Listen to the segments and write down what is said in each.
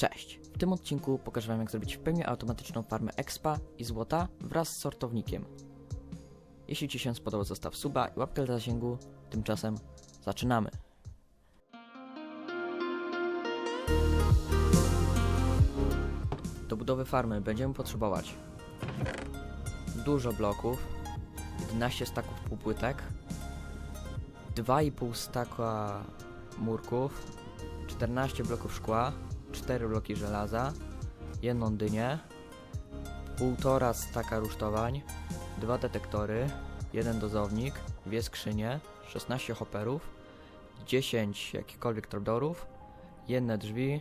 Cześć! W tym odcinku pokażę Wam jak zrobić w pełni automatyczną farmę expa i złota wraz z sortownikiem. Jeśli Ci się spodobał zostaw suba i łapkę dla zasięgu, tymczasem zaczynamy! Do budowy farmy będziemy potrzebować dużo bloków, 11 staków półpłytek, 2,5 staka murków, 14 bloków szkła, 4 bloki żelaza, jedną dynię, 1,5 staka rusztowań, 2 detektory, jeden dozownik, dwie skrzynie, 16 hopperów, 10 jakichkolwiek trapdoorów, jedne drzwi,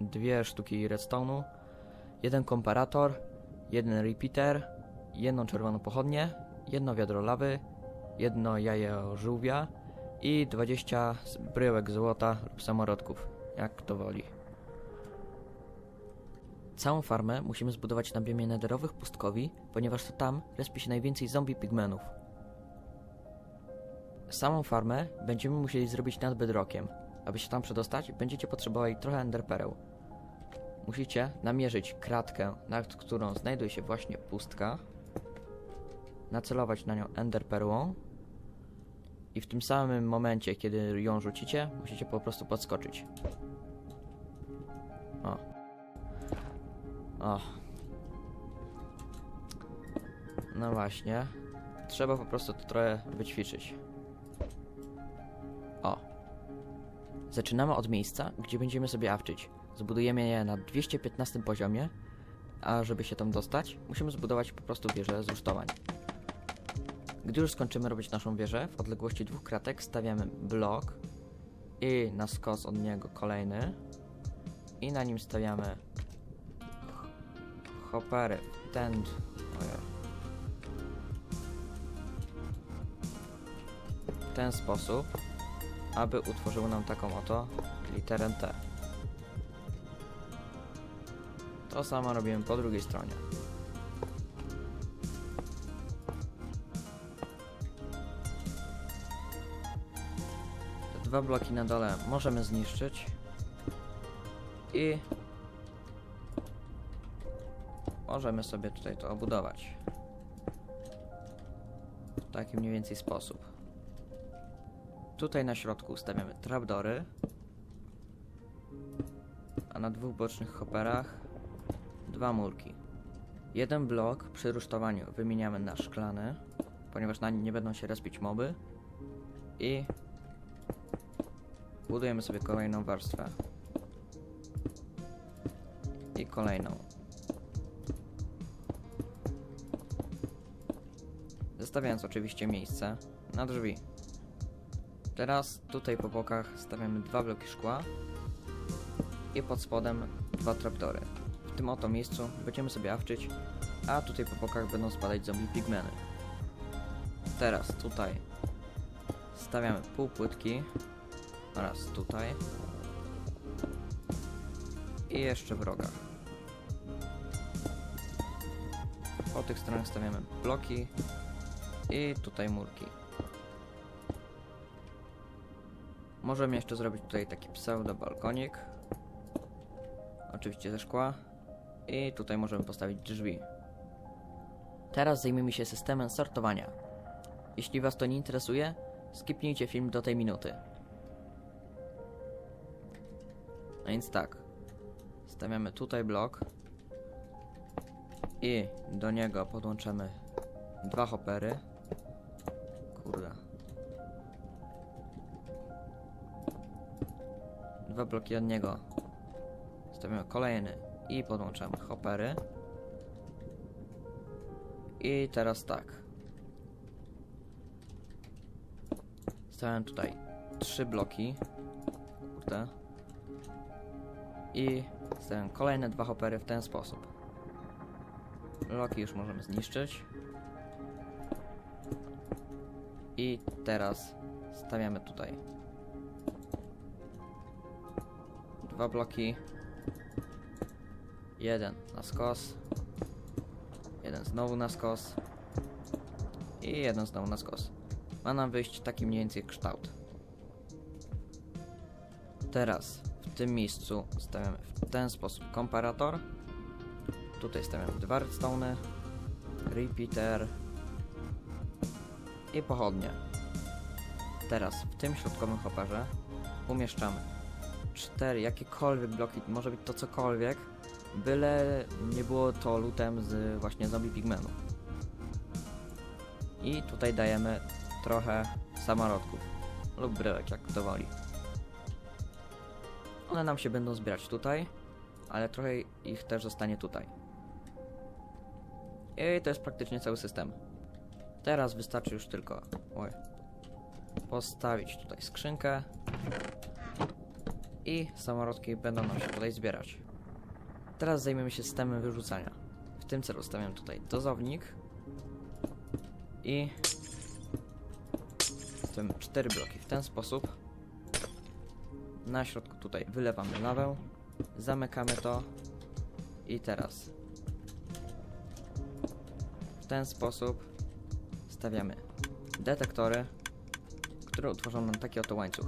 dwie sztuki redstone'u, jeden komparator, jeden repeater, jedną czerwoną pochodnię, jedno wiadro lawy, jedno jajo żółwia i 20 bryłek złota lub samorodków, jak kto woli. Całą farmę musimy zbudować na biomie nederowych pustkowi, ponieważ to tam respi się najwięcej zombie pigmenów. Samą farmę będziemy musieli zrobić nad bedrockiem. Aby się tam przedostać, będziecie potrzebowali trochę enderpereł. Musicie namierzyć kratkę, nad którą znajduje się właśnie pustka, nacelować na nią enderperłą i w tym samym momencie, kiedy ją rzucicie, musicie po prostu podskoczyć. O. No właśnie. Trzeba po prostu to trochę wyćwiczyć. O. Zaczynamy od miejsca, gdzie będziemy sobie awczyć. Zbudujemy je na 215 poziomie, a żeby się tam dostać, musimy zbudować po prostu wieżę z rusztowań. Gdy już skończymy robić naszą wieżę, w odległości dwóch kratek stawiamy blok i na skos od niego kolejny i na nim stawiamy hoppery w ten... w ten sposób, aby utworzyły nam taką oto literę T. To samo robimy po drugiej stronie. Te dwa bloki na dole możemy zniszczyć i możemy sobie tutaj to obudować w taki mniej więcej sposób. Tutaj na środku ustawiamy trapdory, a na dwóch bocznych hopperach dwa murki. Jeden blok przy rusztowaniu wymieniamy na szklany, ponieważ na nim nie będą się respić moby i budujemy sobie kolejną warstwę i kolejną. Zostawiając oczywiście miejsce na drzwi. Teraz tutaj po bokach stawiamy dwa bloki szkła i pod spodem dwa trapdory. W tym oto miejscu będziemy sobie awczyć, a tutaj po bokach będą spadać zombie pigmeny. Teraz tutaj stawiamy półpłytki oraz tutaj i jeszcze w rogach. Po tych stronach stawiamy bloki i tutaj murki. Możemy jeszcze zrobić tutaj taki pseudo balkonik. Oczywiście ze szkła. I tutaj możemy postawić drzwi. Teraz zajmiemy się systemem sortowania. Jeśli Was to nie interesuje, skipnijcie film do tej minuty. No więc tak. Stawiamy tutaj blok. I do niego podłączamy dwa hoppery. Kurde. Dwa bloki od niego. Stawiamy kolejny i podłączamy hoppery. I teraz tak. Stawiam tutaj trzy bloki. Kurde. I stawiam kolejne dwa hoppery w ten sposób. Bloki już możemy zniszczyć. I teraz stawiamy tutaj dwa bloki. Jeden na skos. Jeden znowu na skos. I jeden znowu na skos. Ma nam wyjść taki mniej więcej kształt. Teraz W tym miejscu stawiamy w ten sposób komparator. Tutaj stawiamy dwa redstone, repeater i pochodnie. Teraz w tym środkowym hopperze umieszczamy cztery jakiekolwiek bloki, może być to cokolwiek, byle nie było to lutem z właśnie zombie pigmenu. I tutaj dajemy trochę samorodków lub bryłek, jak kto woli. One nam się będą zbierać tutaj, ale trochę ich też zostanie tutaj. I to jest praktycznie cały system. Teraz wystarczy już tylko oj, postawić tutaj skrzynkę i samorodki będą nam się tutaj zbierać. Teraz zajmiemy się systemem wyrzucania. W tym celu stawiam tutaj dozownik i tym cztery bloki w ten sposób. Na środku tutaj wylewamy lawę, zamykamy to i teraz w ten sposób stawiamy detektory, które utworzą nam taki oto łańcuch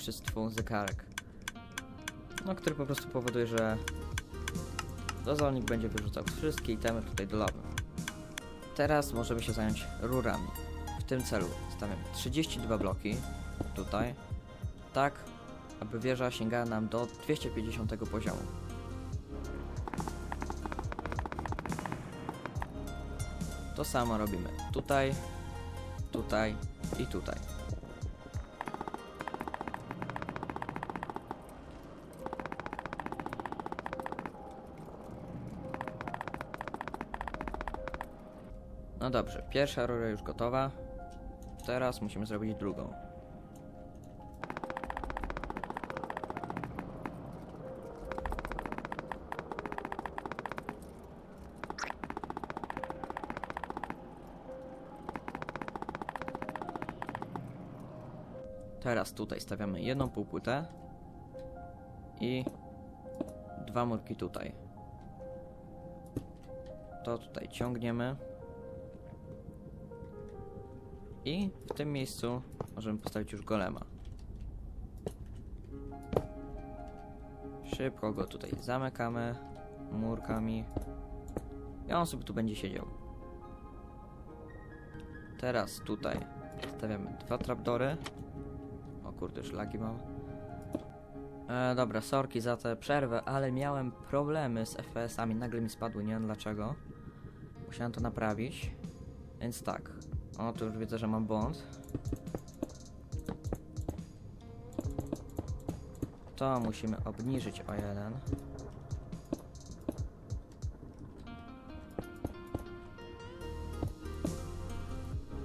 czystwu zegarek. No, który po prostu powoduje, że dozolnik będzie wyrzucał wszystkie itemy tutaj do lawy. Teraz możemy się zająć rurami. W tym celu stawiam 32 bloki tutaj, tak aby wieża sięgała nam do 250 poziomu. To samo robimy tutaj, tutaj i tutaj. No dobrze, pierwsza rura już gotowa. Teraz musimy zrobić drugą. Teraz tutaj stawiamy jedną półpłytę i dwa murki tutaj. To tutaj ciągniemy. I w tym miejscu możemy postawić już golema. Szybko go tutaj zamykamy murkami. I on sobie tu będzie siedział. Teraz tutaj stawiamy dwa trapdory. Kurde, szlaki mam. E, dobra, sorki za tę przerwę, ale miałem problemy z FPS-ami. Nagle mi spadły, nie wiem dlaczego. Musiałem to naprawić. Więc tak. O, tu już widzę, że mam błąd. To musimy obniżyć o jeden.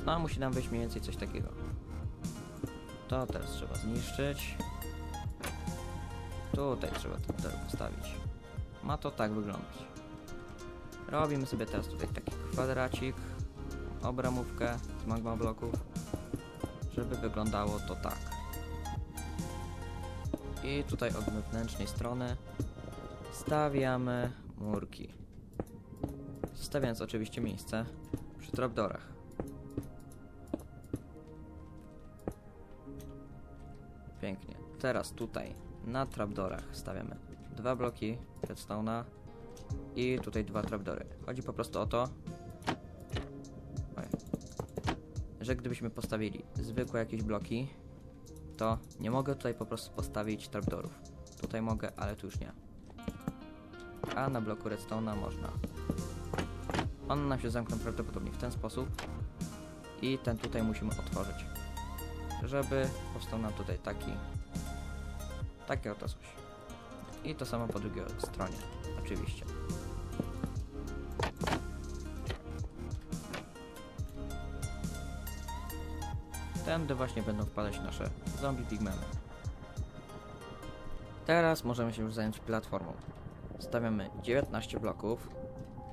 No, musi nam wyjść mniej więcej coś takiego. To teraz trzeba zniszczyć. Tutaj trzeba ten tor postawić. Ma to tak wyglądać. Robimy sobie teraz tutaj taki kwadracik, obramówkę z magma bloków, żeby wyglądało to tak. I tutaj od wewnętrznej strony stawiamy murki. Zostawiając oczywiście miejsce przy trapdorach. Pięknie. Teraz tutaj na trapdorach stawiamy dwa bloki redstone'a i tutaj dwa trapdory. Chodzi po prostu o to, że gdybyśmy postawili zwykłe jakieś bloki, to nie mogę tutaj po prostu postawić trapdorów. Tutaj mogę, ale tu już nie. A na bloku redstone'a można. One nam się zamkną prawdopodobnie w ten sposób i ten tutaj musimy otworzyć, żeby powstał nam tutaj taki takie oto coś. I to samo po drugiej stronie, oczywiście. Tędy właśnie będą wpadać nasze zombie pigmeny. Teraz możemy się już zająć platformą. Stawiamy 19 bloków,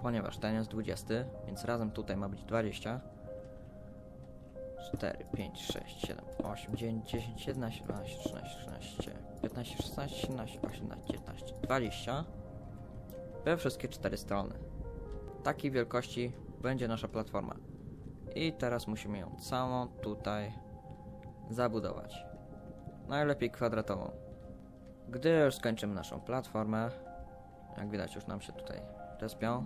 ponieważ ten jest 20, więc razem tutaj ma być 20. 4, 5, 6, 7, 8, 9, 10, 11, 12, 13, 14, 15, 16, 17, 18, 19, 20 we wszystkie cztery strony. Takiej wielkości będzie nasza platforma. I teraz musimy ją całą tutaj zabudować. Najlepiej kwadratową. Gdy już skończymy naszą platformę, jak widać już nam się tutaj respią.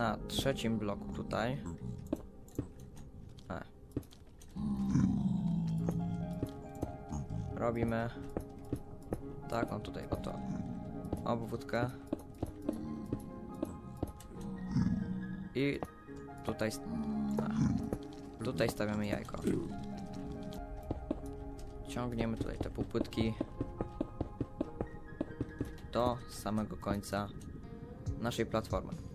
Na trzecim bloku tutaj. E. Robimy taką tutaj oto obwódkę. I tutaj, a, tutaj stawiamy jajko. Ciągniemy tutaj te półpłytki do samego końca naszej platformy.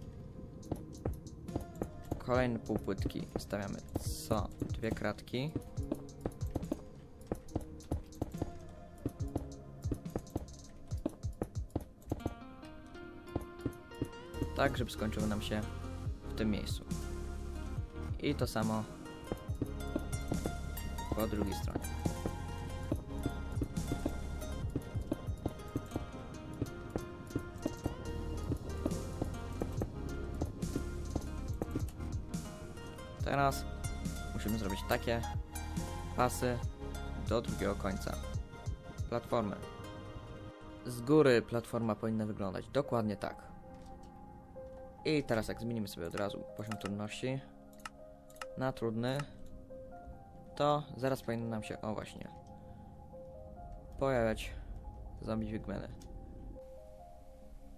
Kolejne półpłytki stawiamy co dwie kratki. Tak, żeby skończyło nam się w tym miejscu. I to samo po drugiej stronie. Takie pasy do drugiego końca platformy. Z góry platforma powinna wyglądać dokładnie tak. I teraz jak zmienimy sobie od razu poziom trudności na trudny, to zaraz powinny nam się, o właśnie, pojawiać zombie wigmeny.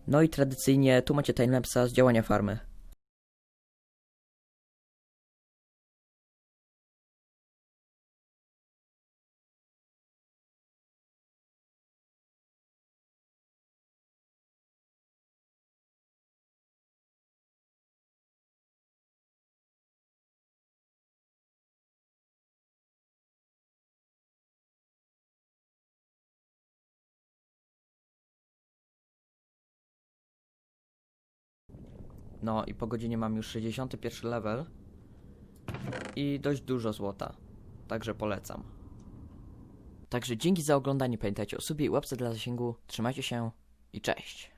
No i tradycyjnie tu macie timelapsa z działania farmy. No i po godzinie mam już 61 level i dość dużo złota, także polecam. Także dzięki za oglądanie, pamiętajcie o subie i łapce dla zasięgu, trzymajcie się i cześć.